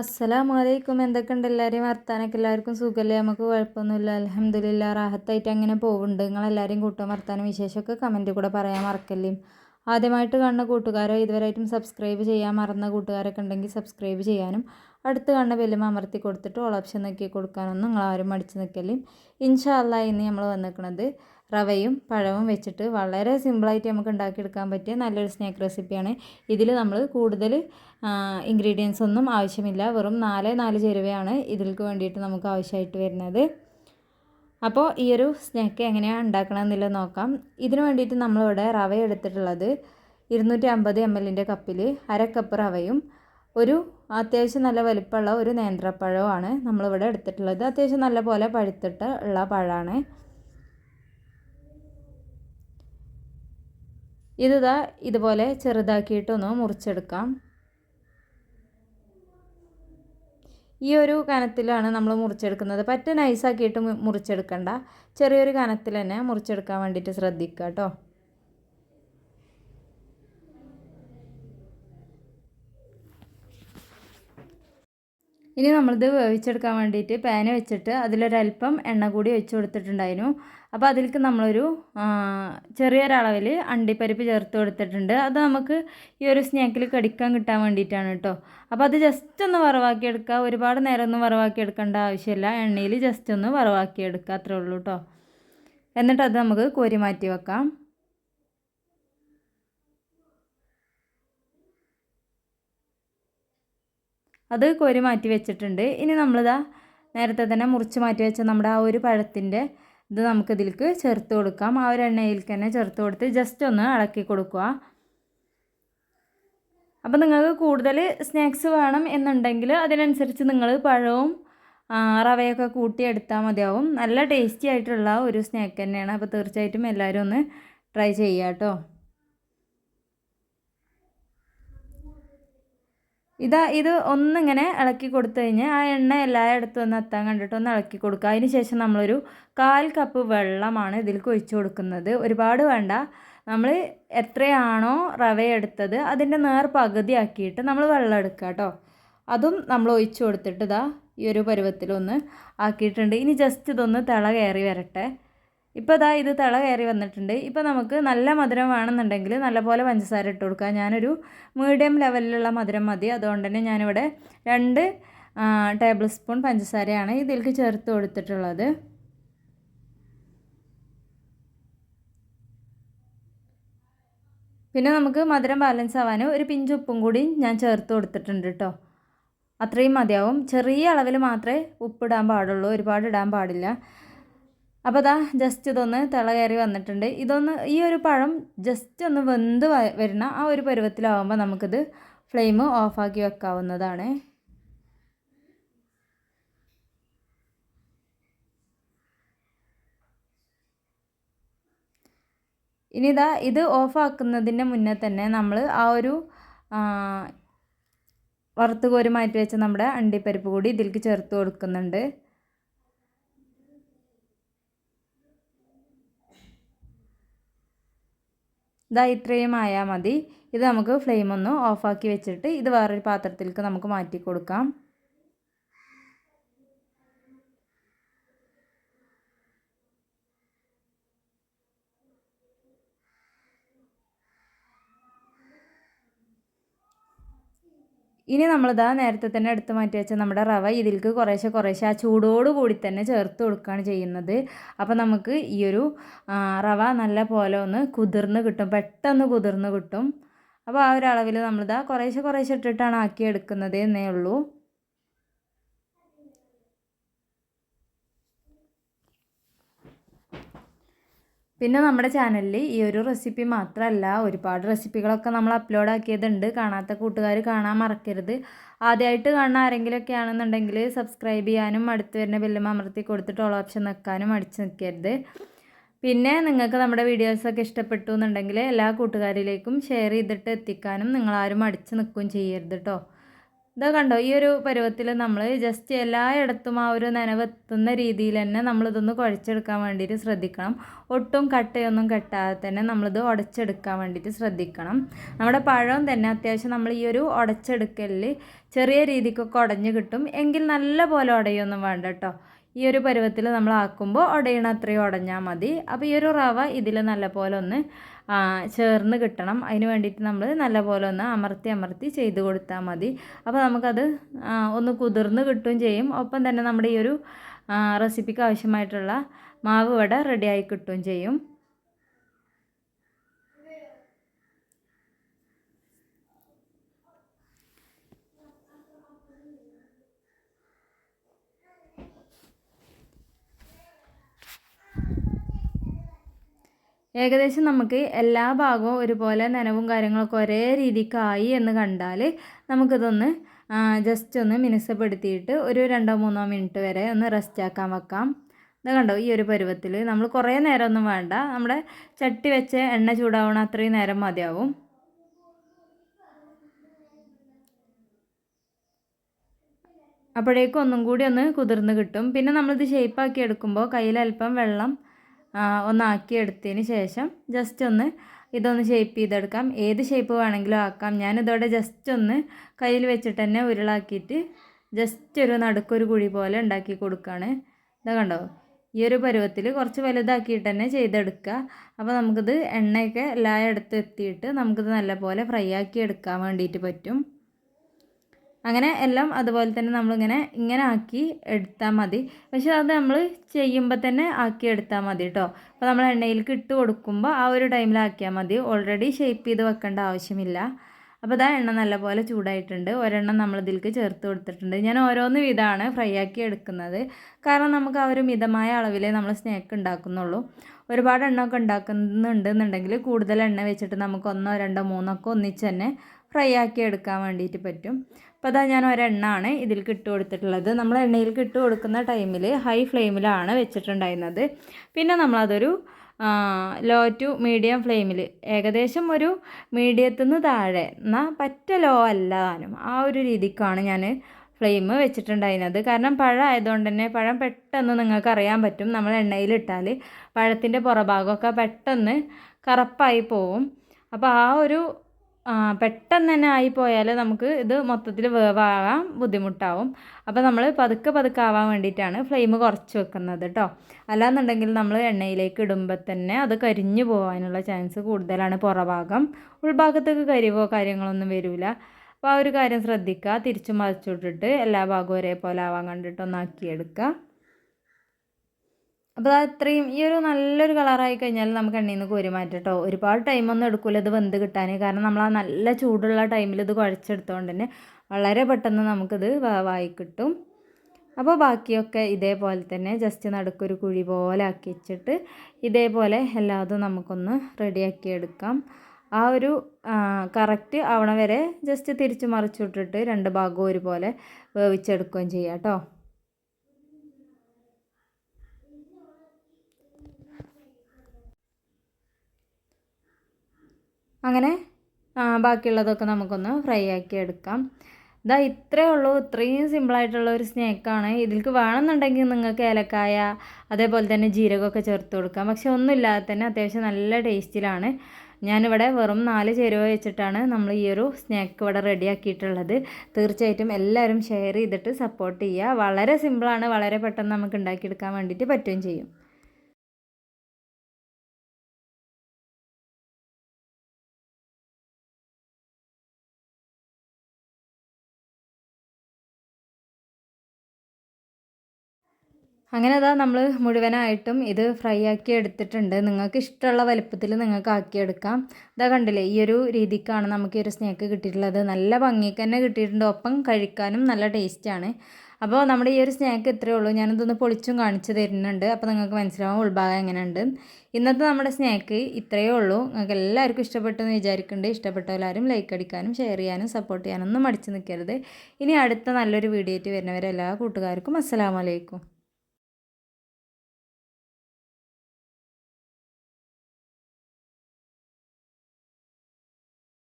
അസ്സലാമു അലൈക്കും എന്തൊക്കെയുണ്ട് എല്ലാവരെയും വർത്താനൊക്കെ? എല്ലാവർക്കും സുഖമല്ലേ നമുക്ക് കുഴപ്പമൊന്നുമില്ല. അലഹമ്മദില്ല റാഹത്തായിട്ട് അങ്ങനെ പോകുന്നുണ്ട് നിങ്ങളെല്ലാവരെയും കൂട്ടാൻ വർത്താനം വിശേഷമൊക്കെ കമന്റ് കൂടെ പറയാൻ മറക്കല്ലേ? ആദ്യമായിട്ട് കാണുന്ന കൂട്ടുകാരോ ഇതുവരെയായിട്ടും സബ്സ്ക്രൈബ് ചെയ്യാൻ മറന്ന കൂട്ടുകാരൊക്കെ ഉണ്ടെങ്കിൽ സബ്സ്ക്രൈബ് ചെയ്യാനും അടുത്ത് കാണുന്ന ബെല്ലും അമർത്തി കൊടുത്തിട്ട് ഓൾ ഓപ്ഷൻ നോക്കി കൊടുക്കാനൊന്നും നിങ്ങളാരും മടിച്ച് നിൽക്കല്ലേ ഇൻഷാ അല്ലാ ഇന്ന് നമ്മൾ വന്നിരിക്കുന്നത് റവയും പഴവും വെച്ചിട്ട് വളരെ സിമ്പിളായിട്ട് നമുക്ക് ഉണ്ടാക്കിയെടുക്കാൻ പറ്റിയ നല്ലൊരു സ്നാക്ക് റെസിപ്പിയാണ്. ഇതിൽ നമ്മൾ കൂടുതൽ ഇൻഗ്രീഡിയൻസ് ഒന്നും ആവശ്യമില്ല. വെറും നാല് നാല് ചേരുവയാണ് ഇതിൽക്ക് വേണ്ടിയിട്ട് നമുക്ക് ആവശ്യമായിട്ട് വരുന്നത്. അപ്പോൾ ഈ ഒരു സ്നാക്ക് എങ്ങനെയാണ് ഉണ്ടാക്കണമെന്നുള്ളത് നോക്കാം. ഇതിന് വേണ്ടിയിട്ട് നമ്മളിവിടെ റവ എടുത്തിട്ടുള്ളത് ഇരുന്നൂറ്റി അമ്പത് എം എല്ലിന്റെ കപ്പിൽ അര കപ്പ് റവയും ഒരു അത്യാവശ്യം നല്ല വലിപ്പമുള്ള ഒരു നേന്ത്രപ്പഴവുമാണ് നമ്മളിവിടെ എടുത്തിട്ടുള്ളത്. അത്യാവശ്യം നല്ല പോലെ പഴുത്തിട്ട് ഉള്ള പഴമാണ്. ഇതാ ഇതുപോലെ ചെറുതാക്കിയിട്ടൊന്ന് മുറിച്ചെടുക്കാം. ഈ ഒരു കനത്തിലാണ് നമ്മൾ മുറിച്ചെടുക്കുന്നത്. പറ്റ നൈസാക്കിയിട്ട് മുറിച്ചെടുക്കണ്ട. ചെറിയൊരു കനത്തിൽ തന്നെ മുറിച്ചെടുക്കാൻ വേണ്ടിയിട്ട് ശ്രദ്ധിക്കുക കേട്ടോ ഇനി നമ്മളിത് വേവിച്ചെടുക്കാൻ വേണ്ടിയിട്ട് പാന് വെച്ചിട്ട് അതിലൊരല്പം എണ്ണ കൂടി വെച്ച് കൊടുത്തിട്ടുണ്ടായിരുന്നു. അപ്പോൾ അതിലേക്ക് നമ്മളൊരു ചെറിയൊരളവിൽ അണ്ടിപ്പരിപ്പ് ചേർത്ത് കൊടുത്തിട്ടുണ്ട്. അത് നമുക്ക് ഈ ഒരു സ്നാക്കിൽ കടിക്കാൻ കിട്ടാൻ വേണ്ടിയിട്ടാണ് കേട്ടോ അപ്പോൾ അത് ജസ്റ്റ് ഒന്ന് വറവാക്കിയെടുക്കുക ഒരുപാട് നേരം ഒന്നും വറവാക്കിയെടുക്കേണ്ട ആവശ്യമില്ല എണ്ണയിൽ ജസ്റ്റ് ഒന്ന് വറവാക്കിയെടുക്കുക അത്രേ ഉള്ളൂ കേട്ടോ എന്നിട്ട് അത് നമുക്ക് കോരി മാറ്റി വെക്കാം. അത് കോരി മാറ്റി വെച്ചിട്ടുണ്ട്. ഇനി നമ്മളിതാ നേരത്തെ തന്നെ മുറിച്ച് മാറ്റി വെച്ച നമ്മുടെ ആ ഒരു പഴത്തിന്റെ ഇത് നമുക്കിതിലേക്ക് ചേർത്ത് കൊടുക്കാം. ആ ഒരു എണ്ണയിൽ തന്നെ ചേർത്ത് കൊടുത്ത് ജസ്റ്റ് ഒന്ന് ഇളക്കി കൊടുക്കുക. അപ്പോൾ നിങ്ങൾക്ക് കൂടുതൽ സ്നാക്സ് വേണം എന്നുണ്ടെങ്കിൽ അതിനനുസരിച്ച് നിങ്ങൾ പഴവും റവയൊക്കെ കൂട്ടി എടുത്താൽ മതിയാവും. നല്ല ടേസ്റ്റി ആയിട്ടുള്ള ഒരു സ്നാക്ക് തന്നെയാണ്. അപ്പോൾ തീർച്ചയായിട്ടും എല്ലാവരും ഒന്ന് ട്രൈ ചെയ്യാം കേട്ടോ. ഇതാ ഇത് ഒന്നിങ്ങനെ ഇളക്കി കൊടുത്തു കഴിഞ്ഞാൽ ആ എണ്ണ എല്ലായിടത്തും ഒന്ന് എത്താൻ കണ്ടിട്ട് ഒന്ന് ഇളക്കി കൊടുക്കുക. അതിന് ശേഷം നമ്മളൊരു കാൽ കപ്പ് വെള്ളമാണ് ഇതിലേക്ക് ഒഴിച്ചു കൊടുക്കുന്നത്. ഒരുപാട് വേണ്ട. നമ്മൾ എത്രയാണോ റവ എടുത്തത് അതിന്റെ നേർ പകുതിയാക്കിയിട്ട് നമ്മൾ വെള്ളം എടുക്കുക കേട്ടോ. അതും നമ്മൾ ഒഴിച്ചു കൊടുത്തിട്ട് ഇതാ ഈ ഒരു പരുവത്തിലൊന്ന് ആക്കിയിട്ടുണ്ട്. ഇനി ജസ്റ്റ് ഇതൊന്ന് തിള കയറി വരട്ടെ. ഇപ്പോൾ ഇതാ ഇത് തിള കയറി വന്നിട്ടുണ്ട്. ഇപ്പോൾ നമുക്ക് നല്ല മധുരം വേണമെന്നുണ്ടെങ്കിൽ നല്ലപോലെ പഞ്ചസാര ഇട്ട് കൊടുക്കുക ഞാനൊരു മീഡിയം ലെവലിലുള്ള മധുരം മതി. അതുകൊണ്ട് തന്നെ ഞാനിവിടെ രണ്ട് ടേബിൾ സ്പൂൺ പഞ്ചസാരയാണ് ഇതിലേക്ക് ചേർത്ത് കൊടുത്തിട്ടുള്ളത്. പിന്നെ നമുക്ക് മധുരം ബാലൻസ് ആവാൻ ഒരു പിഞ്ച് ഉപ്പും കൂടി ഞാൻ ചേർത്ത് കൊടുത്തിട്ടുണ്ട് കേട്ടോ അത്രയും മതിയാവും. ചെറിയ അളവിൽ മാത്രമേ ഉപ്പിടാൻ പാടുള്ളൂ. ഒരുപാട് ഇടാൻ പാടില്ല. അപ്പോൾ അതാ ജസ്റ്റ് ഇതൊന്ന് തിള കയറി വന്നിട്ടുണ്ട്. ഇതൊന്ന് ഈ ഒരു പഴം ജസ്റ്റ് ഒന്ന് വെന്ത് വരുന്ന ആ ഒരു പരുവത്തിലാവുമ്പോൾ നമുക്കിത് ഫ്ലെയിം ഓഫാക്കി വെക്കാവുന്നതാണ്. ഇനി ഇതാ ഇത് ഓഫാക്കുന്നതിന്റെ മുന്നേ തന്നെ നമ്മൾ ആ ഒരു വറുത്ത് കോരി മാറ്റി വെച്ച നമ്മുടെ അണ്ടിപ്പരിപ്പ് കൂടി ഇതിലേക്ക് ചേർത്ത് കൊടുക്കുന്നുണ്ട്. ഇതാ ഇത്രയും ആയാൽ മതി. ഇത് നമുക്ക് ഫ്ലെയിം ഒന്ന് ഓഫാക്കി വെച്ചിട്ട് ഇത് വേറൊരു പാത്രത്തിലേക്ക് നമുക്ക് മാറ്റി കൊടുക്കാം. ഇനി നമ്മളിതാ നേരത്തെ തന്നെ എടുത്ത് മാറ്റി വെച്ച നമ്മുടെ റവ ഇതിലേക്ക് കുറേശ്ശെ കുറേശ്ശെ ആ ചൂടോട് കൂടി തന്നെ ചേർത്ത് കൊടുക്കുകയാണ് ചെയ്യുന്നത്. അപ്പോൾ നമുക്ക് ഈ ഒരു റവ നല്ല പോലെ ഒന്ന് കുതിർന്ന് കിട്ടും. പെട്ടെന്ന് കുതിർന്ന് കിട്ടും. അപ്പോൾ ആ ഒരു അളവിൽ നമ്മളിതാ കുറേശ്ശെ കുറേശ്ശെ ഇട്ടിട്ടാണ് ആക്കി എടുക്കുന്നത് എന്നേ ഉള്ളൂ. പിന്നെ നമ്മുടെ ചാനലിൽ ഈ ഒരു റെസിപ്പി മാത്രമല്ല ഒരുപാട് റെസിപ്പികളൊക്കെ നമ്മൾ അപ്ലോഡ് ആക്കിയതുണ്ട്. കാണാത്ത കൂട്ടുകാർ കാണാൻ മറക്കരുത്. ആദ്യമായിട്ട് കാണുന്ന ആരെങ്കിലുമൊക്കെ ആണെന്നുണ്ടെങ്കിൽ സബ്സ്ക്രൈബ് ചെയ്യാനും അടുത്ത് വരുന്ന ബെല്ലും അമർത്തി കൊടുത്തിട്ട് ഓൾ ഓപ്ഷൻ നിൽക്കാനും അടിച്ചു നിൽക്കരുത് പിന്നെ നിങ്ങൾക്ക് നമ്മുടെ വീഡിയോസൊക്കെ ഇഷ്ടപ്പെട്ടു എന്നുണ്ടെങ്കിൽ എല്ലാ കൂട്ടുകാരിലേക്കും ഷെയർ ചെയ്തിട്ട് എത്തിക്കാനും നിങ്ങളാരും അടിച്ചു നിൽക്കുകയും ചെയ്യരുത് കേട്ടോ ഇതാ കണ്ടോ ഈ ഒരു പരുവത്തിൽ നമ്മൾ ജസ്റ്റ് എല്ലായിടത്തും ആ ഒരു നനവെത്തുന്ന രീതിയിൽ തന്നെ നമ്മളിതൊന്ന് കുഴച്ചെടുക്കാൻ വേണ്ടിയിട്ട് ശ്രദ്ധിക്കണം. ഒട്ടും കട്ടയൊന്നും കെട്ടാതെ തന്നെ നമ്മളിത് ഉടച്ചെടുക്കാൻ വേണ്ടിയിട്ട് ശ്രദ്ധിക്കണം. നമ്മുടെ പഴം തന്നെ അത്യാവശ്യം നമ്മൾ ഈ ഒരു ഉടച്ചെടുക്കലിൽ ചെറിയ രീതിക്കൊക്കെ ഉടഞ്ഞ് കിട്ടും. എങ്കിൽ നല്ല പോലെ ഉടയൊന്നും വേണ്ട കേട്ടോ. ഈ ഒരു പരുവത്തിൽ നമ്മളാക്കുമ്പോൾ ഉടയണ അത്രയും ഉടഞ്ഞാൽ മതി. അപ്പോൾ ഈ ഒരു റവ ഇതിൽ നല്ല പോലെ ഒന്ന് ചേർന്ന് കിട്ടണം. അതിന് വേണ്ടിയിട്ട് നമ്മൾ നല്ലപോലെ ഒന്ന് അമർത്തി അമർത്തി ചെയ്ത് കൊടുത്താൽ മതി. അപ്പോൾ നമുക്കത് ഒന്ന് കുതിർന്ന് കിട്ടുകയും ചെയ്യും. ഒപ്പം തന്നെ നമ്മുടെ ഈ ഒരു റെസിപ്പിക്ക് ആവശ്യമായിട്ടുള്ള മാവ് ഇവിടെ റെഡിയായി കിട്ടുകയും ചെയ്യും. ഏകദേശം നമുക്ക് എല്ലാ ഭാഗവും ഒരുപോലെ നനവും കാര്യങ്ങളൊക്കെ ഒരേ രീതിക്കായി എന്ന് കണ്ടാൽ നമുക്കിതൊന്ന് ജസ്റ്റ് ഒന്ന് മിനുസപ്പെടുത്തിയിട്ട് ഒരു രണ്ടോ മൂന്നോ മിനിറ്റ് വരെ ഒന്ന് റെസ്റ്റ് ആക്കാൻ വെക്കാം. ഇത് കണ്ടോ ഈ ഒരു പരുവത്തിൽ നമ്മൾ കുറേ നേരമൊന്നും വേണ്ട. നമ്മുടെ ചട്ടി വെച്ച് എണ്ണ ചൂടാവണ അത്രയും നേരം മതിയാവും. അപ്പോഴേക്കും ഒന്നും കൂടി ഒന്ന് കുതിർന്ന് കിട്ടും. പിന്നെ നമ്മളിത് ഷേപ്പാക്കി എടുക്കുമ്പോൾ കയ്യിൽ അല്പം വെള്ളം ഒന്നാക്കി എടുത്തതിന് ശേഷം ജസ്റ്റ് ഒന്ന് ഇതൊന്ന് ഷേപ്പ് ചെയ്തെടുക്കാം. ഏത് ഷേപ്പ് വേണമെങ്കിലും ആക്കാം. ഞാനിതോടെ ജസ്റ്റ് ഒന്ന് കയ്യിൽ വെച്ചിട്ട് തന്നെ ഉരുളാക്കിയിട്ട് ജസ്റ്റ് ഒരു നടുക്കൊരു കുഴി പോലെ ഉണ്ടാക്കി കൊടുക്കുകയാണ് ഇതാ കണ്ടോ? ഈ ഒരു പരുവത്തിൽ കുറച്ച് വലുതാക്കിയിട്ട് തന്നെ ചെയ്തെടുക്കുക. അപ്പോൾ നമുക്കിത് എണ്ണയൊക്കെ എല്ലായിടത്തും എത്തിയിട്ട് നമുക്കിത് നല്ലപോലെ ഫ്രൈ ആക്കി എടുക്കാൻ വേണ്ടിയിട്ട് പറ്റും. അങ്ങനെ എല്ലാം അതുപോലെ തന്നെ നമ്മളിങ്ങനെ ഇങ്ങനെ ആക്കി എടുത്താൽ മതി. പക്ഷെ അത് നമ്മൾ ചെയ്യുമ്പോൾ തന്നെ ആക്കി എടുത്താൽ മതി കേട്ടോ അപ്പോൾ നമ്മൾ എണ്ണയിലേക്ക് ഇട്ട് കൊടുക്കുമ്പോൾ ആ ഒരു ടൈമിൽ ടൈമിലാക്കിയാൽ മതി. ഓൾറെഡി ഷേപ്പ് ചെയ്ത് വെക്കേണ്ട ആവശ്യമില്ല. അപ്പോൾ ഇതാ എണ്ണ നല്ലപോലെ ചൂടായിട്ടുണ്ട്. ഒരെണ്ണം നമ്മൾ ഇതിലേക്ക് ചേർത്ത് കൊടുത്തിട്ടുണ്ട്. ഞാൻ ഓരോന്ന് വിധമാണ് ഫ്രൈ ആക്കി എടുക്കുന്നത്. കാരണം നമുക്ക് ആ ഒരു മിതമായ അളവിലേ നമ്മൾ സ്നാക്ക് ഉണ്ടാക്കുന്നുള്ളൂ. ഒരുപാട് എണ്ണ ഒക്കെ ഉണ്ടാക്കുന്നുണ്ടെന്നുണ്ടെങ്കിൽ കൂടുതൽ എണ്ണ വെച്ചിട്ട് നമുക്ക് ഒന്നോ രണ്ടോ മൂന്നോ ഒക്കെ ഒന്നിച്ച് തന്നെ ഫ്രൈ ആക്കി എടുക്കാൻ വേണ്ടിയിട്ട് പറ്റും. അപ്പോൾ അതാ ഞാൻ ഒരെണ്ണാണ് ഇതിൽ ഇട്ട് കൊടുത്തിട്ടുള്ളത്. നമ്മൾ എണ്ണയിൽ ഇട്ട് കൊടുക്കുന്ന ടൈമിൽ ഹൈ ഫ്ലെയിമിലാണ് വെച്ചിട്ടുണ്ടായിരുന്നത്. പിന്നെ നമ്മളതൊരു ലോ ടു മീഡിയം ഫ്ലെയിമിൽ ഏകദേശം ഒരു മീഡിയത്തിൽ നിന്ന് താഴെ എന്നാൽ പറ്റ ലോ അല്ലാനും ആ ഒരു രീതിക്കാണ് ഞാൻ ഫ്ലെയിം വെച്ചിട്ടുണ്ടായിരുന്നത്. കാരണം പഴം ആയതുകൊണ്ട് തന്നെ പഴം പെട്ടെന്ന് നിങ്ങൾക്ക് അറിയാൻ പറ്റും. നമ്മൾ എണ്ണയിലിട്ടാൽ പഴത്തിന്റെ പുറഭാഗമൊക്കെ പെട്ടെന്ന് കറുപ്പായി പോവും. അപ്പോൾ ആ ഒരു പെട്ടെന്ന് തന്നെ ആയിപ്പോയാൽ നമുക്ക് ഇത് മൊത്തത്തിൽ വേവാകാൻ ബുദ്ധിമുട്ടാവും. അപ്പോൾ നമ്മൾ പതുക്കെ പതുക്കെ ആവാൻ വേണ്ടിയിട്ടാണ് ഫ്ലെയിം കുറച്ച് വെക്കുന്നത് കേട്ടോ അല്ലാന്നുണ്ടെങ്കിൽ നമ്മൾ എണ്ണയിലേക്ക് ഇടുമ്പോൾ തന്നെ അത് കരിഞ്ഞു പോകാനുള്ള ചാൻസ് കൂടുതലാണ് പുറഭാഗം. ഉൾഭാഗത്തേക്ക് കരിവോ കാര്യങ്ങളൊന്നും വരില്ല അപ്പോൾ ആ ഒരു കാര്യം ശ്രദ്ധിക്കുക. തിരിച്ചു മറിച്ചിട്ടിട്ട് എല്ലാ ഭാഗവും ഒരേപോലെ ആവാൻ കണ്ടിട്ട് ഒന്നാക്കിയെടുക്കുക അപ്പോൾ അത് അത്രയും ഈ ഒരു നല്ലൊരു കളറായി കഴിഞ്ഞാൽ നമുക്ക് എണ്ണയിൽ നിന്ന് കോരി മാറ്റാം കേട്ടോ ഒരുപാട് ടൈമൊന്നും എടുക്കില്ല ഇത് വെന്ത് കിട്ടാൻ കാരണം നമ്മൾ ആ നല്ല ചൂടുള്ള ടൈമിൽ ഇത് കുഴച്ചെടുത്തോണ്ട് തന്നെ വളരെ പെട്ടെന്ന് നമുക്കിത് വേവായി കിട്ടും. അപ്പോൾ ബാക്കിയൊക്കെ ഇതേപോലെ തന്നെ ജസ്റ്റ് നടുക്കൊരു കുഴി പോലെ ആക്കി വെച്ചിട്ട് ഇതേപോലെ എല്ലാതും നമുക്കൊന്ന് റെഡിയാക്കി എടുക്കാം. ആ ഒരു കറക്റ്റ് ആവണ വരെ ജസ്റ്റ് തിരിച്ച് മറിച്ചിട്ടിട്ട് രണ്ട് ഭാഗവും ഒരുപോലെ വേവിച്ചെടുക്കുകയും ചെയ്യാം കേട്ടോ അങ്ങനെ ബാക്കിയുള്ളതൊക്കെ നമുക്കൊന്ന് ഫ്രൈ ആക്കി എടുക്കാം. ഇതാ ഇത്രയേ ഉള്ളൂ. ഇത്രയും സിമ്പിളായിട്ടുള്ള ഒരു സ്നാക്കാണ് ഇതിൽക്ക് വേണമെന്നുണ്ടെങ്കിൽ നിങ്ങൾക്ക് ഏലക്കായ അതേപോലെ തന്നെ ജീരകമൊക്കെ ചേർത്ത് കൊടുക്കാം. പക്ഷെ ഒന്നുമില്ലാതെ തന്നെ അത്യാവശ്യം നല്ല ടേസ്റ്റിലാണ്. ഞാനിവിടെ വെറും നാല് ചേരുവ വെച്ചിട്ടാണ് നമ്മൾ ഈ ഒരു സ്നാക്ക് ഇവിടെ റെഡിയാക്കിയിട്ടുള്ളത് തീർച്ചയായിട്ടും എല്ലാവരും ഷെയർ ചെയ്തിട്ട് സപ്പോർട്ട് ചെയ്യുക. വളരെ സിമ്പിളാണ് വളരെ പെട്ടെന്ന് നമുക്ക് ഉണ്ടാക്കിയെടുക്കാൻ വേണ്ടിയിട്ട് പറ്റുകയും ചെയ്യും. അങ്ങനെ അതാ നമ്മൾ മുഴുവനായിട്ടും ഇത് ഫ്രൈ ആക്കി എടുത്തിട്ടുണ്ട്. നിങ്ങൾക്ക് ഇഷ്ടമുള്ള വലുപ്പത്തിൽ നിങ്ങൾക്ക് ആക്കിയെടുക്കാം ഇതാ കണ്ടില്ലേ ഈ ഒരു രീതിക്കാണ് നമുക്ക് ഈ ഒരു സ്നേക്ക് കിട്ടിയിട്ടുള്ളത്. നല്ല ഭംഗിക്ക് തന്നെ കിട്ടിയിട്ടുണ്ട്. ഒപ്പം കഴിക്കാനും നല്ല ടേസ്റ്റാണ് അപ്പോൾ നമ്മുടെ ഈ ഒരു സ്നാക്ക് ഇത്രയേ ഉള്ളൂ. ഞാനിതൊന്ന് പൊളിച്ചും കാണിച്ചു തരുന്നുണ്ട്. അപ്പോൾ നിങ്ങൾക്ക് മനസ്സിലാവും ഉൾഭാഗം എങ്ങനെയുണ്ട്. ഇന്നത്തെ നമ്മുടെ സ്നാക്ക് ഇത്രയേ ഉള്ളൂ. നിങ്ങൾക്ക് എല്ലാവർക്കും ഇഷ്ടപ്പെട്ടെന്ന് വിചാരിക്കുന്നുണ്ട്. ഇഷ്ടപ്പെട്ട എല്ലാവരും ലൈക്ക് അടിക്കാനും ഷെയർ ചെയ്യാനും സപ്പോർട്ട് ചെയ്യാനൊന്നും മടിച്ചു നിൽക്കരുത്. ഇനി അടുത്ത നല്ലൊരു വീഡിയോ ആയിട്ട് വരുന്നവരെ എല്ലാ കൂട്ടുകാർക്കും അസ്സലാമലൈക്കും